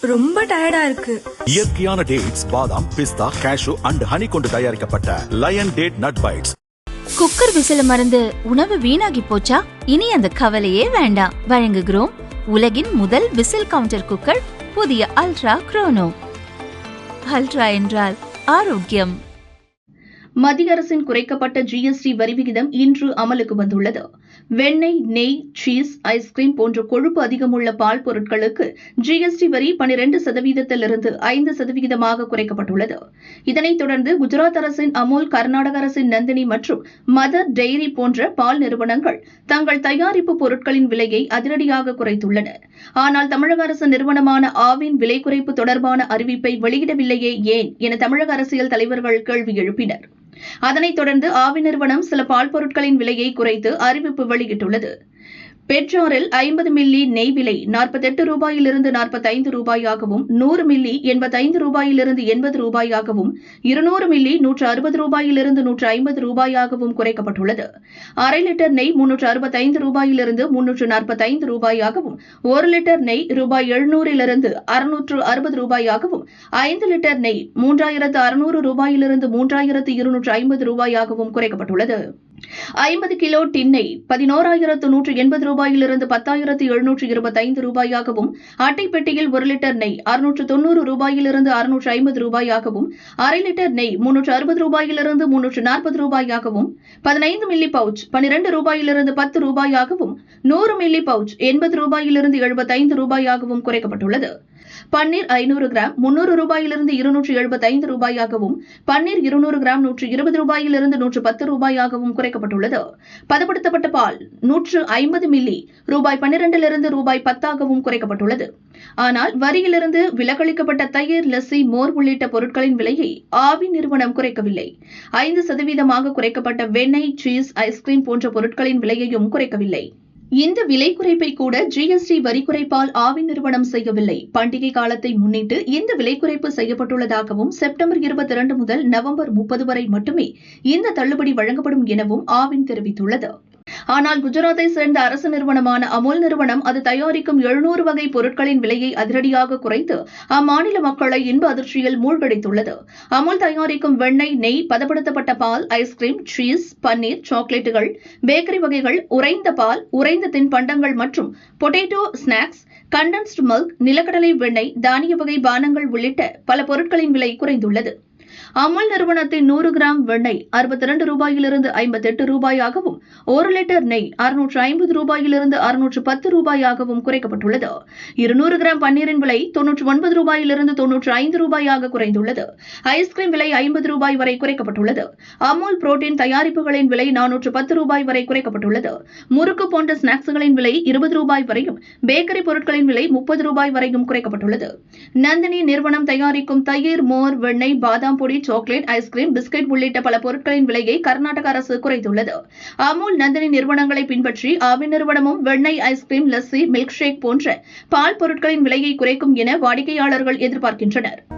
ரொம்ப டயர்டா இருக்கு. இயற்கையான டேட்ஸ் பாதாம் பிஸ்தா கேஷு அண்ட் ஹனி கொண்டு தயாரிக்கப்பட்ட Lion date nut bites cooker விசில மறந்து உணவு வீணாகி போச்சா? இனி அந்த கவலையே வேண்டாம். வழங்குகிறோம் உலகின் முதல் விசில் கவுண்டர் குக்கர் புதிய அல்ட்ரா குரோனோ அல்ட்ரா என்றால் ஆரோக்கியம். மத்திய அரசின் குறைக்கப்பட்ட ஜிஎஸ்டி வரி விகிதம் இன்று அமலுக்கு வந்துள்ளது. வெண்ணெய் நெய் சீஸ் ஐஸ்கிரீம் போன்ற கொழுப்பு அதிகமுள்ள பால் பொருட்களுக்கு ஜிஎஸ்டி வரி பனிரெண்டு சதவீதத்திலிருந்து ஐந்து சதவீதமாக குறைக்கப்பட்டுள்ளது. இதனைத் தொடர்ந்து குஜராத் அரசின் அமுல் கர்நாடக அரசின் நந்தினி மற்றும் மதர் டெய்ரி போன்ற பால் நிறுவனங்கள் தங்கள் தயாரிப்பு பொருட்களின் விலையை அதிரடியாக குறைத்துள்ளன. ஆனால் தமிழக அரசு நிறுவனமான ஆவின் விலை குறைப்பு தொடர்பான அறிவிப்பை வெளியிடவில்லையே ஏன் என தமிழக அரசியல் தலைவர்கள் கேள்வி எழுப்பினர். அதனைத் தொடர்ந்து ஆவி நிறுவனம் சில பால் பொருட்களின் விலையை குறைத்து அறிவிப்பு வெளியிட்டுள்ளது. பெட்ரோரில் ஐம்பது மில்லி நெய் விலை நாற்பத்தெட்டு ரூபாயிலிருந்து நாற்பத்தைந்து ரூபாயாகவும் நூறு மில்லி எண்பத்தைந்து ரூபாயிலிருந்து எண்பது ரூபாயாகவும் இருநூறு மில்லி நூற்று அறுபது ரூபாயிலிருந்து நூற்று ஐம்பது ரூபாயாகவும் குறைக்கப்பட்டுள்ளது. அரை லிட்டர் நெய் முன்னூற்று அறுபத்தைந்து ரூபாயிலிருந்து முன்னூற்று நாற்பத்தைந்து ரூபாயாகவும் ஒரு லிட்டர் நெய் ரூபாய் எழுநூறிலிருந்து அறுநூற்று அறுபது ரூபாயாகவும் ஐந்து லிட்டர் நெய் மூன்றாயிரத்து அறுநூறு ரூபாயிலிருந்து மூன்றாயிரத்து இருநூற்று ஐம்பது ரூபாயாகவும் குறைக்கப்பட்டுள்ளது. ஐம்பது கிலோ டின்னை பதினோராயிரத்து நூற்று எண்பது ரூபாயிலிருந்து பத்தாயிரத்து எழுநூற்று இருபத்தைந்து ரூபாயாகவும் அட்டை பெட்டியில் ஒரு லிட்டர் நெய் அறுநூற்று தொன்னூறு ரூபாயிலிருந்து அறுநூற்று ஐம்பது ரூபாயாகவும் அரை லிட்டர் நெய் முன்னூற்று அறுபது ரூபாயிலிருந்து முன்னூற்று நாற்பது ரூபாயாகவும் பதினைந்து மில்லி பவுச் பனிரெண்டு ரூபாயிலிருந்து பத்து ரூபாயாகவும் நூறு மில்லி பவுச் எண்பது ரூபாயிலிருந்து எழுபத்தைந்து ரூபாயாகவும் குறைக்கப்பட்டுள்ளது. பன்னீர் ஐநூறு கிராம் முன்னூறு ரூபாயிலிருந்து இருநூற்று எழுபத்தைந்து ரூபாயாகவும் பன்னீர் இருநூறு கிராம் நூற்று இருபது ரூபாயிலிருந்து நூற்று பத்து ரூபாயாகவும் குறை குறைக்கப்பட்டுள்ளது பதப்படுத்தப்பட்ட பால் நூற்று ஐம்பது மில்லி ரூபாய் பன்னிரண்டிலிருந்து ரூபாய் பத்தாகவும் குறைக்கப்பட்டுள்ளது. ஆனால் வரியிலிருந்து விலக்களிக்கப்பட்ட தயிர் லஸ்ஸி மோர் உள்ளிட்ட பொருட்களின் விலையை ஆவி நிறுவனம் குறைக்கவில்லை. ஐந்து சதவீதமாக குறைக்கப்பட்ட வெண்ணெய் சீஸ் ஐஸ்கிரீம் போன்ற பொருட்களின் விலையையும் குறைக்கவில்லை. இந்த விலை குறைப்பை கூட ஜிஎஸ்டி வரி குறைப்பால் ஆவி நிறுவனம் செய்யவில்லை. பண்டிகை காலத்தை முன்னிட்டு இந்த விலை குறைப்பு செய்யப்பட்டுள்ளதாகவும் செப்டம்பர் இருபத்தி இரண்டு முதல் நவம்பர் முப்பது வரை மட்டுமே இந்த தள்ளுபடி வழங்கப்படும் எனவும் ஆவின் தெரிவித்துள்ளது. ஆனால் குஜராத்தை சேர்ந்த அரசு நிறுவனமான அமுல் நிறுவனம் அது தயாரிக்கும் எழுநூறு வகை பொருட்களின் விலையை அதிரடியாக குறைத்து அம்மாநில மக்களை இன்ப அதிர்ச்சியில் மூழ்கடித்துள்ளது. அமுல் தயாரிக்கும் வெண்ணெய் நெய் பதப்படுத்தப்பட்ட பால் ஐஸ்கிரீம் சீஸ் பன்னீர் சாக்லேட்டுகள் பேக்கரி வகைகள் உறைந்த பால் உறைந்த தின்பண்டங்கள் மற்றும் பொட்டேட்டோ ஸ்நாக்ஸ் கண்டன்ஸ்டு மில்க் நிலக்கடலை வெண்ணெய் தானிய வகை பானங்கள் உள்ளிட்ட பல பொருட்களின் விலை குறைந்துள்ளது. அமுல் நிறுவனத்தின் நூறு கிராம் வெண்ணெய் அறுபத்தி இரண்டு ரூபாயிலிருந்து ஐம்பத்தெட்டு ரூபாயாகவும் ஒரு லிட்டர் நெய் அறுநூற்று ஐம்பது ரூபாயிலிருந்து அறுநூற்று பத்து ரூபாயாகவும் குறைக்கப்பட்டுள்ளது. இருநூறு கிராம் பன்னீரின் விலை தொன்னூற்று ஒன்பது ரூபாயிலிருந்து தொன்னூற்று ஐந்து ரூபாயாக குறைந்துள்ளது. ஐஸ்கிரீம் விலை ஐம்பது ரூபாய் வரை குறைக்கப்பட்டுள்ளது. அமுல் புரோட்டீன் தயாரிப்புகளின் விலை நானூற்று பத்து ரூபாய் வரை குறைக்கப்பட்டுள்ளது. முறுக்கு போன்ற ஸ்நாக்ஸ்களின் விலை இருபது ரூபாய் வரையும் பேக்கரி பொருட்களின் விலை முப்பது ரூபாய் வரையும் குறைக்கப்பட்டுள்ளது. நந்தினி நிறுவனம் தயாரிக்கும் தயிர் மோர் வெண்ணெய் பாதாம் பொடி சாக்லேட் ஐஸ்கிரீம் பிஸ்கட் உள்ளிட்ட பல பொருட்களின் விலையை கர்நாடக அரசு குறைத்துள்ளது. அமுல் நந்தினி நிறுவனங்களை பின்பற்றி ஆவின் நிறுவனமும் வெண்ணெய் ஐஸ்கிரீம் லஸ்ஸி மில்க் ஷேக் போன்ற பால் பொருட்களின் விலையை குறைக்கும் என வாடிக்கையாளர்கள் எதிர்பார்க்கின்றனர்.